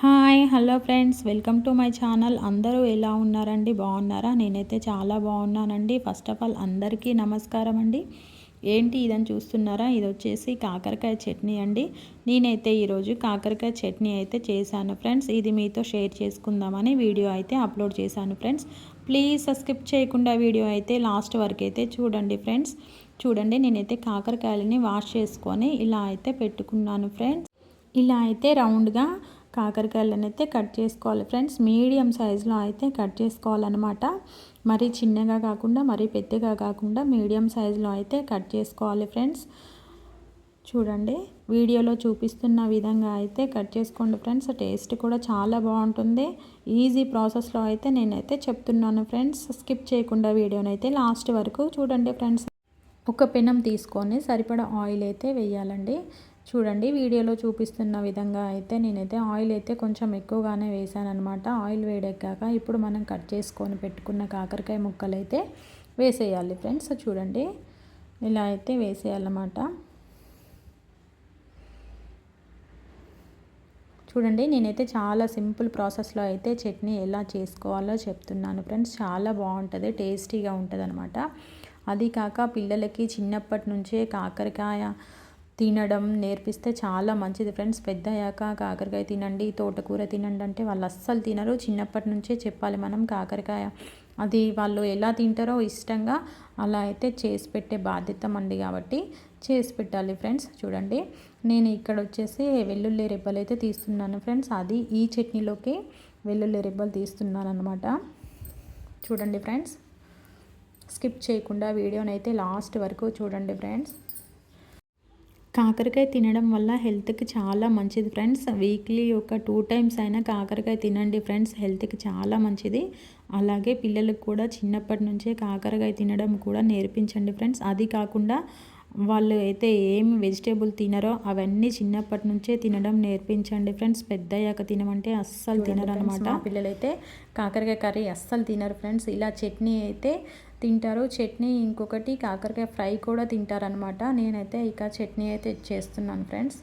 Hi hello friends. Welcome to my channel. అందరూ ఎలా ఉన్నారండి? బాగున్నారా? నేనైతే చాలా బాగున్నానండి. ఫస్ట్ ఆఫ్ ఆల్ అందరికీ నమస్కారం అండి. ఏంటి ఇదని చూస్తున్నారా? ఇది వచ్చేసి కాకరకాయ చట్నీ అండి. నేనైతే ఈరోజు కాకరకాయ చట్నీ అయితే చేశాను ఫ్రెండ్స్. ఇది మీతో షేర్ చేసుకుందామని వీడియో అయితే అప్లోడ్ చేశాను ఫ్రెండ్స్. ప్లీజ్ సబ్స్క్రైబ్ చేయకుండా వీడియో అయితే లాస్ట్ వరకు అయితే చూడండి ఫ్రెండ్స్. చూడండి నేనైతే కాకరకాయలని వాష్ చేసుకొని ఇలా అయితే పెట్టుకున్నాను ఫ్రెండ్స్. ఇలా అయితే రౌండ్గా కాకరకాయలను అయితే కట్ చేసుకోవాలి. ఫ్రెండ్స్ మీడియం సైజులో అయితే కట్ చేసుకోవాలన్నమాట. మరీ చిన్నగా కాకుండా మరీ పెద్దగా కాకుండా మీడియం సైజులో అయితే కట్ చేసుకోవాలి ఫ్రెండ్స్. చూడండి వీడియోలో చూపిస్తున్న విధంగా అయితే కట్ చేసుకోండి ఫ్రెండ్స్. టేస్ట్ కూడా చాలా బాగుంటుంది. ఈజీ ప్రాసెస్లో అయితే నేనైతే చెప్తున్నాను ఫ్రెండ్స్. స్కిప్ చేయకుండా వీడియోనైతే లాస్ట్ వరకు చూడండి ఫ్రెండ్స్. ఒక పెనం తీసుకొని సరిపడా ఆయిల్ అయితే వేయాలండి. చూడండి వీడియోలో చూపిస్తున్న విధంగా అయితే నేనైతే ఆయిల్ అయితే కొంచెం ఎక్కువగానే వేసానమాట ఆయిల్ వేడెక్కాక ఇప్పుడు మనం కట్ చేసుకొని పెట్టుకున్న కాకరకాయ ముక్కలు అయితే వేసేయాలి ఫ్రెండ్స్. చూడండి ఇలా అయితే వేసేయాలన్నమాట. చూడండి నేనైతే చాలా సింపుల్ ప్రాసెస్లో అయితే చట్నీ ఎలా చేసుకోవాలో చెప్తున్నాను ఫ్రెండ్స్. చాలా బాగుంటుంది టేస్టీగా ఉంటుంది అనమాట అది కాక పిల్లలకి చిన్నప్పటి నుంచే కాకరకాయ తినడం నేర్పిస్తే చాలా మంచిది ఫ్రెండ్స్. పెద్ద అయ్యాక కాకరకాయ తినండి తోటకూర తినండి అంటే వాళ్ళు అస్సలు తినరు. చిన్నప్పటి నుంచే చెప్పాలి మనం కాకరకాయ. అది వాళ్ళు ఎలా తింటారో ఇష్టంగా అలా అయితే చేసి పెట్టే బాధ్యత మంది కాబట్టి చేసి పెట్టాలి ఫ్రెండ్స్. చూడండి నేను ఇక్కడ వచ్చేసి వెల్లుల్లి రెబ్బలు అయితే తీస్తున్నాను ఫ్రెండ్స్. అది ఈ చట్నీలోకి వెల్లుల్లి రెబ్బలు తీస్తున్నాను అనమాట చూడండి ఫ్రెండ్స్ స్కిప్ చేయకుండా వీడియోనైతే లాస్ట్ వరకు చూడండి ఫ్రెండ్స్. కాకరకాయ తినడం వల్ల హెల్త్కి చాలా మంచిది ఫ్రెండ్స్. వీక్లీ ఒక టూ టైమ్స్ అయినా కాకరకాయ తినండి ఫ్రెండ్స్ హెల్త్కి చాలా మంచిది. అలాగే పిల్లలకు కూడా చిన్నప్పటి నుంచే కాకరకాయ తినడం కూడా నేర్పించండి ఫ్రెండ్స్. అది కాకుండా వాళ్ళు అయితే ఏమి వెజిటేబుల్ తినరో అవన్నీ చిన్నప్పటి నుంచే తినడం నేర్పించండి ఫ్రెండ్స్. పెద్ద అయ్యాక తినమంటే అస్సలు తినరు అనమాట పిల్లలైతే కాకరకాయ కర్రీ అస్సలు తినరు ఫ్రెండ్స్. ఇలా చట్నీ అయితే తింటారు చట్నీ ఇంకొకటి కాకరకాయ ఫ్రై కూడా తింటారనమాట నేనైతే ఇక చట్నీ అయితే చేస్తున్నాను ఫ్రెండ్స్.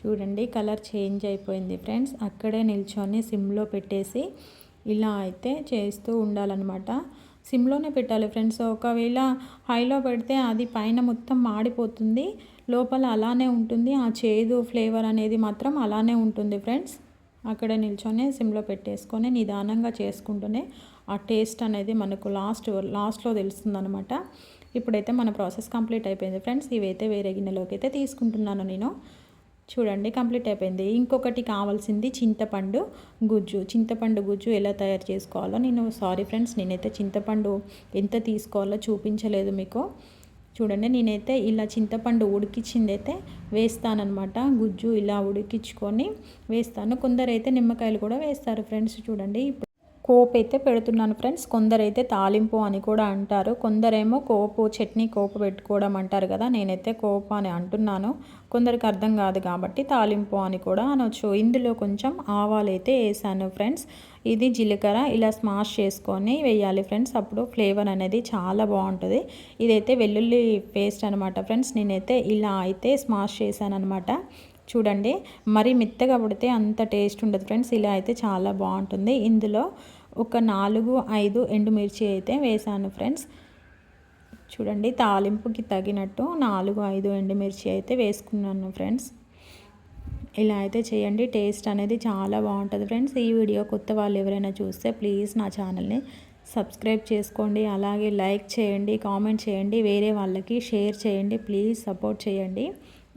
చూడండి కలర్ చేంజ్ అయిపోయింది ఫ్రెండ్స్. అక్కడే నిల్చొని సిమ్లో పెట్టేసి ఇలా అయితే చేస్తూ ఉండాలన్నమాట. సిమ్లోనే పెట్టాలి ఫ్రెండ్స్. ఒకవేళ హైలో పెడితే అది పైన మొత్తం మాడిపోతుంది. లోపల అలానే ఉంటుంది. ఆ చేదు ఫ్లేవర్ అనేది మాత్రం అలానే ఉంటుంది ఫ్రెండ్స్. అక్కడ నిల్చొని సిమ్లో పెట్టేసుకొని నిదానంగా చేసుకుంటూనే ఆ టేస్ట్ అనేది మనకు లాస్ట్ లాస్ట్లో తెలుస్తుంది అనమాట ఇప్పుడైతే మన ప్రాసెస్ కంప్లీట్ అయిపోయింది ఫ్రెండ్స్. ఇవైతే వేరే గిన్నెలోకి అయితే తీసుకుంటున్నాను నేను. చూడండి కంప్లీట్ అయిపోయింది. ఇంకొకటి కావాల్సింది చింతపండు గుజ్జు. చింతపండు గుజ్జు ఎలా తయారు చేసుకోవాలో నేను సారీ ఫ్రెండ్స్ నేనైతే చింతపండు ఎంత తీసుకోవాలో చూపించలేదు మీకు. చూడండి నేనైతే ఇలా చింతపండు ఉడికించిందైతే అయితే వేస్తానమాట గుజ్జు ఇలా ఉడికించుకొని వేస్తాను. కొందరైతే నిమ్మకాయలు కూడా వేస్తారు ఫ్రెండ్స్ చూడండి. కోపు అయితే పెడుతున్నాను ఫ్రెండ్స్. కొందరైతే తాలింపు అని కూడా అంటారు. కొందరేమో కోపు చట్నీ కోపు పెట్టుకోవడం అంటారు కదా నేనైతే కోపు అని అంటున్నాను. కొందరికి అర్థం కాదు కాబట్టి తాలింపు అని కూడా అనొచ్చు. ఇందులో కొంచెం ఆవాలు అయితే వేసాను ఫ్రెండ్స్. ఇది జీలకర్ర ఇలా స్మాష్ చేసుకొని వేయాలి ఫ్రెండ్స్. అప్పుడు ఫ్లేవర్ అనేది చాలా బాగుంటుంది. ఇదైతే వెల్లుల్లి పేస్ట్ అనమాట ఫ్రెండ్స్. నేనైతే ఇలా అయితే స్మాష్ చేశాను అనమాట చూడండి మరి మెత్తగా పడితే అంత టేస్ట్ ఉండదు ఫ్రెండ్స్. ఇలా అయితే చాలా బాగుంటుంది. ఇందులో ఒక నాలుగు ఐదు ఎండుమిర్చి అయితే వేసాను ఫ్రెండ్స్. చూడండి తాలింపుకి తగినట్టు నాలుగు ఐదు ఎండుమిర్చి అయితే వేసుకున్నాను ఫ్రెండ్స్. ఇలా అయితే చేయండి టేస్ట్ అనేది చాలా బాగుంటుంది ఫ్రెండ్స్. ఈ వీడియో కొత్త వాళ్ళు ఎవరైనా చూస్తే ప్లీజ్ నా ఛానల్ని సబ్స్క్రైబ్ చేసుకోండి. అలాగే లైక్ చేయండి కామెంట్ చేయండి వేరే వాళ్ళకి షేర్ చేయండి ప్లీజ్ సపోర్ట్ చేయండి.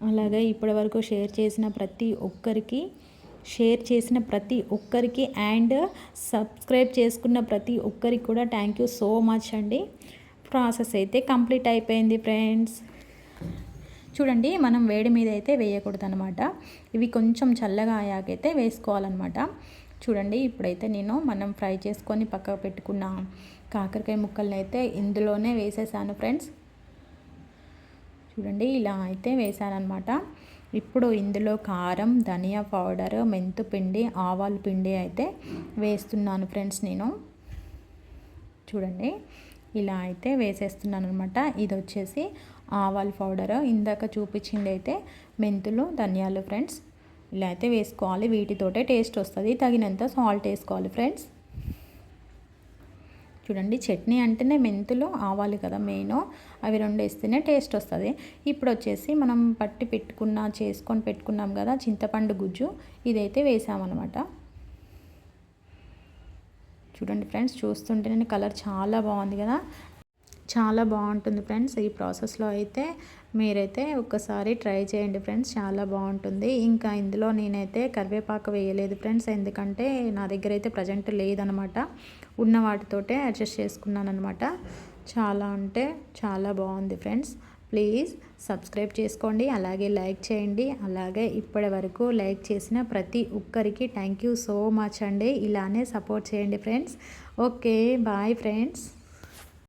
అలాగే ఇప్పటివరకు షేర్ చేసిన ప్రతి ఒక్కరికి షేర్ చేసిన ప్రతి ఒక్కరికి అండ్ సబ్స్క్రైబ్ చేసుకున్న ప్రతి ఒక్కరికి కూడా థ్యాంక్ యూ సో మచ్ అండి. ప్రాసెస్ అయితే కంప్లీట్ అయిపోయింది ఫ్రెండ్స్. చూడండి మనం వేడి మీద అయితే వేయకూడదు అనమాట ఇవి కొంచెం చల్లగా అయ్యాకైతే వేసుకోవాలన్నమాట. చూడండి ఇప్పుడైతే నేను మనం ఫ్రై చేసుకొని పక్కకు పెట్టుకున్న కాకరకాయ ముక్కల్ని అయితే ఇందులోనే వేసేసాను ఫ్రెండ్స్. చూడండి ఇలా అయితే వేసానమాట ఇప్పుడు ఇందులో కారం ధనియా పౌడర్ మెంతు పిండి ఆవాల పిండి అయితే వేస్తున్నాను ఫ్రెండ్స్ నేను. చూడండి ఇలా అయితే వేసేస్తున్నాను అనమాట ఇది వచ్చేసి ఆవాల పౌడర్. ఇందాక చూపించింది అయితే మెంతులు ధనియాలు ఫ్రెండ్స్. ఇలా అయితే వేసుకోవాలి. వీటితోటే టేస్ట్ వస్తుంది. తగినంత సాల్ట్ వేసుకోవాలి ఫ్రెండ్స్. చూడండి చట్నీ అంటేనే మెంతులు ఆవాలు కదా మెయిన్. అవి రెండు వేస్తేనే టేస్ట్ వస్తుంది. ఇప్పుడు వచ్చేసి మనం పట్టి పెట్టుకున్న చేసుకొని పెట్టుకున్నాం కదా చింతపండు గుజ్జు ఇదైతే వేసామన్నమాట. చూడండి ఫ్రెండ్స్ చూస్తుంటేనే కలర్ చాలా బాగుంది కదా. చాలా బాగుంటుంది ఫ్రెండ్స్. ఈ ప్రాసెస్లో అయితే మీరైతే ఒక్కసారి ట్రై చేయండి ఫ్రెండ్స్. చాలా బాగుంటుంది. ఇంకా ఇందులో నేనైతే కరివేపాకు వేయలేదు ఫ్రెండ్స్. ఎందుకంటే నా దగ్గర అయితే ప్రజెంట్ లేదనమాట. ఉన్న వాటితోటే అడ్జస్ట్ చేసుకున్నాను అనమాట చాలా అంటే చాలా బాగుంది ఫ్రెండ్స్. ప్లీజ్ సబ్స్క్రైబ్ చేసుకోండి. అలాగే లైక్ చేయండి. అలాగే ఇప్పటి వరకు లైక్ చేసిన ప్రతి ఒక్కరికి థ్యాంక్ యూ సో మచ్ అండి. ఇలానే సపోర్ట్ చేయండి ఫ్రెండ్స్. Okay bye friends.